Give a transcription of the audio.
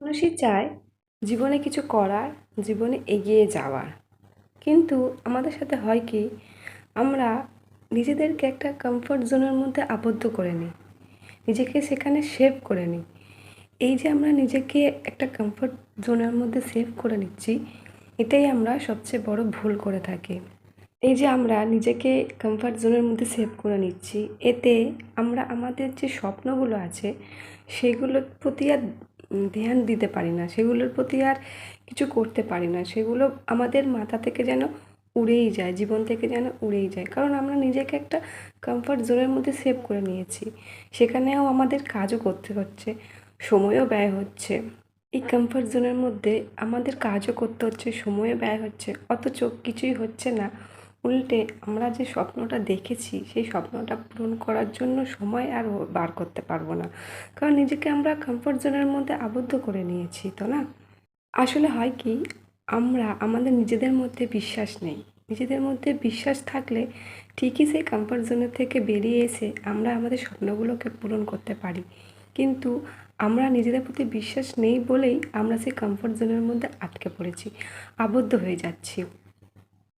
মানুষই চায় জীবনে কিছু করার, জীবনে এগিয়ে যাওয়ার। কিন্তু আমাদের সাথে হয় কি, আমরা নিজেদেরকে একটা কমফোর্ট জোনের মধ্যে আবদ্ধ করে নিই। নিজেকে সেখানে সেভ করে নিই। এই যে আমরা নিজেকে একটা কমফোর্ট জোনের মধ্যে সেভ করে নিচ্ছি, এটাই আমরা সবচেয়ে বড় ভুল করে থাকি। এই যে আমরা নিজেকে কমফর্ট জোনের মধ্যে সেভ করে নিচ্ছি, এতে আমরা আমাদের যে স্বপ্নগুলো আছে, সেগুলোর প্রতি আর ধ্যান দিতে পারি না, সেগুলোর প্রতি আর কিছু করতে পারি না, সেগুলো আমাদের মাথা থেকে যেন উড়েই যায়, জীবন থেকে যেন উড়েই যায়। কারণ আমরা নিজেকে একটা কমফর্ট জোনের মধ্যে সেভ করে নিয়েছি, সেখানেও আমাদের কাজও করতে হচ্ছে, সময়ও ব্যয় হচ্ছে। এই কমফর্ট জোনের মধ্যে আমাদের কাজও করতে হচ্ছে, সময়ও ব্যয় হচ্ছে, অথচ কিছুই হচ্ছে না। উল্টে আমরা যে স্বপ্নটা দেখেছি, সেই স্বপ্নটা পূরণ করার জন্য সময় আর বার করতে পারব না। কারণ নিজেকে আমরা কমফর্ট জোনের মধ্যে আবদ্ধ করে নিয়েছি, তো না? আসলে হয় কি, আমরা, আমাদের নিজেদের মধ্যে বিশ্বাস নেই। নিজেদের মধ্যে বিশ্বাস থাকলে ঠিকই সেই কমফর্ট জোনের থেকে বেরিয়ে এসে আমরা আমাদের স্বপ্নগুলোকে পূরণ করতে পারি। কিন্তু আমরা নিজেদের প্রতি বিশ্বাস নেই বলেই আমরা সেই কমফর্ট জোনের মধ্যে আটকে পড়েছি, আবদ্ধ হয়ে যাচ্ছি।